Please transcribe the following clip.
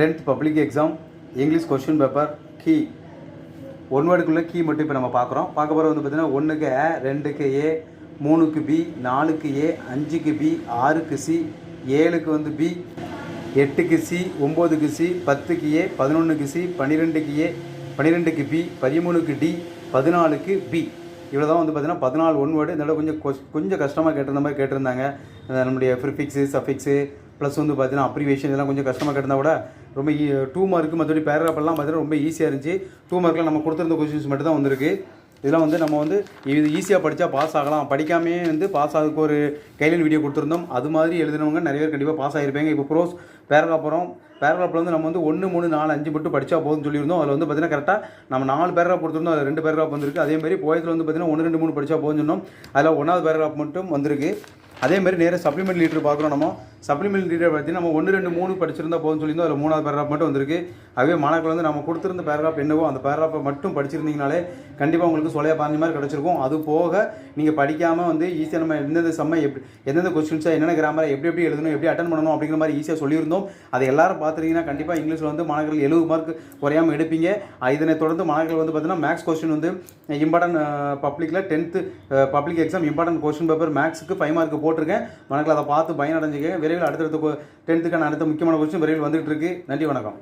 Tenth public exam English question paper key one வேர்டுக்குள்ளே key மட்டும் இப்போ நம்ம பார்க்குறோம். பார்க்க போகிற வந்து பார்த்தீங்கன்னா ஒன்றுக்கு ஏ ரெண்டுக்கு ஏ மூணுக்கு பி நாலுக்கு ஏ அஞ்சுக்கு பி ஆறுக்கு சி ஏழுக்கு வந்து பி எட்டுக்கு சி ஒம்போதுக்கு சி பத்துக்கு ஏ பதினொன்றுக்கு சி பன்னிரெண்டுக்கு ஏ பன்னிரெண்டுக்கு பி பதிமூணுக்கு டி பதினாலுக்கு பி இவ்வளோ தான் வந்து பார்த்தீங்கன்னா பதினாலு ஒன் வேர்டு இந்த கொஞ்சம் கொஸ்- கொஞ்சம் கஷ்டமாக கேட்டிருந்த மாதிரி கேட்டிருந்தாங்க. நம்முடைய ப்ரிஃபிக்ஸு சஃபிக்ஸு ப்ளஸ் வந்து பார்த்தீங்கன்னா அப்ரிவேஷன் இதெல்லாம் கொஞ்சம் கஷ்டமாக கேட்டிருந்தா கூட ரொம்ப டூ மார்க்கு மற்றபடி பேராகிராஃப் எல்லாம் பார்த்தீங்கன்னா ரொம்ப ஈஸியாக இருந்துச்சு. டூ மார்க்கில் நம்ம கொடுத்துருந்த கொஷின்ஸ் மட்டும் தான் வந்திருக்கு. இதெல்லாம் வந்து நம்ம வந்து இது ஈஸியாக படித்தா பாஸ் ஆகலாம். படிக்காமே வந்து பாஸ் ஆகுக்கு ஒரு கையில் வீடியோ கொடுத்துருந்தோம். அது மாதிரி எழுதினவங்க நிறைய பேர் கண்டிப்பாக பாஸ் ஆகிருப்பாங்க இப்போ ப்ரோஸ் பேராகிராஃப் போகிறோம் பேராகிராஃபில் வந்து நம்ம வந்து ஒன்று மூணு நாலு அஞ்சு மட்டும் படித்தா போதும்னு சொல்லியிருந்தோம். அதில் வந்து பார்த்தீங்கன்னா கரெக்டாக நம்ம நாலு பேராகிராஃப் கொடுத்துருந்தோம். அதில் ரெண்டு பேராகிராஃப் வந்திருக்கு. அதே மாதிரி போயத்தில் வந்து பார்த்தீங்கன்னா ஒன்று ரெண்டு மூணு படித்தா போதும்னு சொன்னோம். அதில் ஒன்றாவது பேராகிராஃப் மட்டும் வந்திருக்கு. அதே மாதிரி நேராக சப்ளிமெண்ட் லீடர் பார்க்குறோம் நம்ம. சப்ளிமெண்ட் லீடர் பார்த்தீங்கன்னா நம்ம ஒன்று ரெண்டு மூணு படிச்சிருந்தா போதும்னு சொல்லியிருந்தோம். அதில் மூணாவது பேராகிராஃப் மட்டும் வந்திருக்கு. அதுவே மாணவர்கள் வந்து நம்ம கொடுத்துருந்த பேராகிராஃப் என்னவோ அந்த பேராகிராஃபை மட்டும் படிச்சிருந்தீங்கனாலே கண்டிப்பாக உங்களுக்கு சொல்லையா பாஞ்சு மாதிரி கிடச்சிருக்கும். அது போக நீங்கள் படிக்காமல் வந்து ஈஸியாக நம்ம எந்தெந்த செம்ம எப்படி எந்தெந்த கொஸ்டின்ஸாக என்னென்ன கிராமரை எப்படி எப்படி எழுதணும் எப்படி அட்டன் பண்ணணும் அப்படிங்கிற மாதிரி ஈஸியாக சொல்லியிருந்தோம். அதை எல்லாரும் பார்த்துருக்கீங்கன்னா கண்டிப்பாக இங்கிலீஷில் வந்து மாணவர்கள் எழுபது மார்க் குறையாமல் எடுப்பீங்க. இதனை தொடர்ந்து மாணவர்கள் வந்து பார்த்தீங்கன்னா மேக்ஸ் கொஸ்டின் வந்து இம்பார்ட்டன்ட் பப்ளிக்கில் tenth public exam important question paper மேக்ஸுக்கு five mark போட்டிருக்கேன். மாணவர்கள் அதை பார்த்து பயனடைஞ்சுக்க விரைவில் அடுத்தடுத்த டென்த்துக்கான அடுத்த முக்கியமான கொஸ்டின் விரைவில் வந்துகிட்டு இருக்கு. நன்றி வணக்கம்.